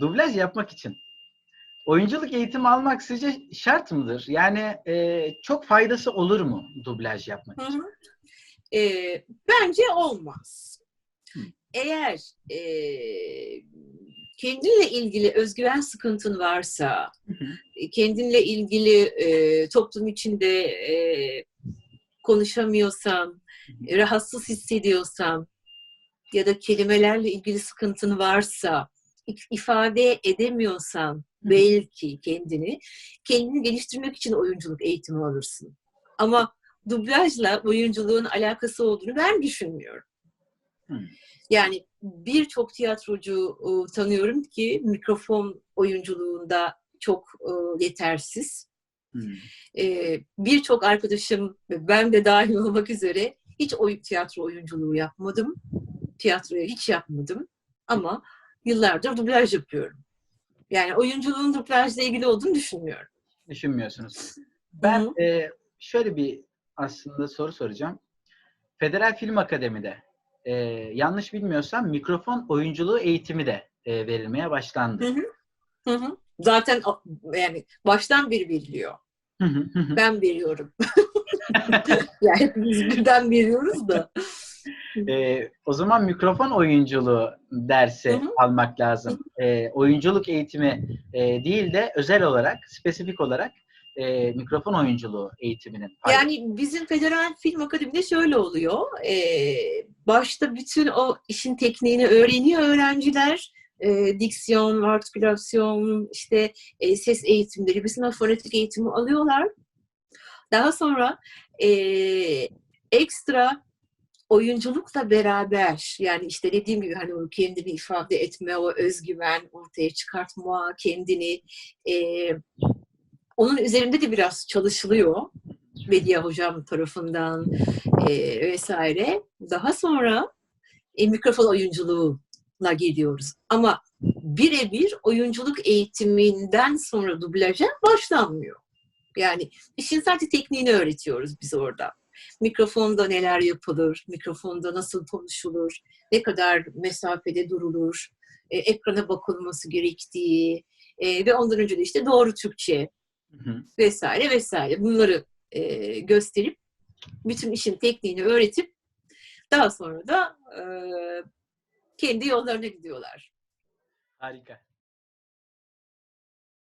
dublaj yapmak için oyunculuk eğitimi almak sizce şart mıdır? Yani e, çok faydası olur mu dublaj yapmak Hı için? hı. Ee, bence olmaz. Hı. Eğer e, kendinle ilgili özgüven sıkıntın varsa, Hı hı. kendinle ilgili e, toplum içinde e, konuşamıyorsan, e, rahatsız hissediyorsan ya da kelimelerle ilgili sıkıntın varsa, ifade edemiyorsan belki kendini, kendini geliştirmek için oyunculuk eğitimi alırsın. Ama dublajla oyunculuğun alakası olduğunu ben düşünmüyorum. Yani birçok tiyatrocu e, tanıyorum ki mikrofon oyunculuğunda çok e, yetersiz. Hmm. E, birçok arkadaşım ben de dahil olmak üzere hiç oy, tiyatro oyunculuğu yapmadım. Tiyatroya hiç yapmadım. Ama yıllardır dublaj yapıyorum. Yani oyunculuğun dublajla ilgili olduğunu düşünmüyorum. Düşünmüyorsunuz. Ben Hı e, şöyle bir aslında soru soracağım. Federal Film Akademi'de e, yanlış bilmiyorsam mikrofon oyunculuğu eğitimi de e, verilmeye başlandı. Hı hı. Hı hı. Zaten yani baştan beri veriliyor. Hı hı, hı. Ben veriyorum. yani hepimiz birden veriyoruz da. E, o zaman mikrofon oyunculuğu dersi Hı hı. almak lazım. E, oyunculuk eğitimi e, değil de özel olarak, spesifik olarak e, mikrofon oyunculuğu eğitiminin. Yani bizim Federal Film Akademi'de şöyle oluyor. Ee, başta bütün o işin tekniğini öğreniyor öğrenciler. Ee, diksiyon, artikülasyon, işte e, ses eğitimleri, bir sınıf fonetik eğitimi alıyorlar. Daha sonra e, ekstra oyunculukla beraber yani işte dediğim gibi hani o kendini ifade etme, o özgüven ortaya çıkartma, kendini e, onun üzerinde de biraz çalışılıyor. Bediye hocam tarafından e, vesaire. Daha sonra e, mikrofon oyunculuğuna geliyoruz. Ama birebir oyunculuk eğitiminden sonra dublaja başlanmıyor. Yani işin sadece tekniğini öğretiyoruz biz orada. Mikrofonda neler yapılır, mikrofonda nasıl konuşulur, ne kadar mesafede durulur, e, ekrana bakılması gerektiği e, ve ondan önce de işte doğru Türkçe Hı hı. vesaire vesaire bunları e, gösterip bütün işin tekniğini öğretip daha sonra da e, kendi yollarına gidiyorlar. Harika.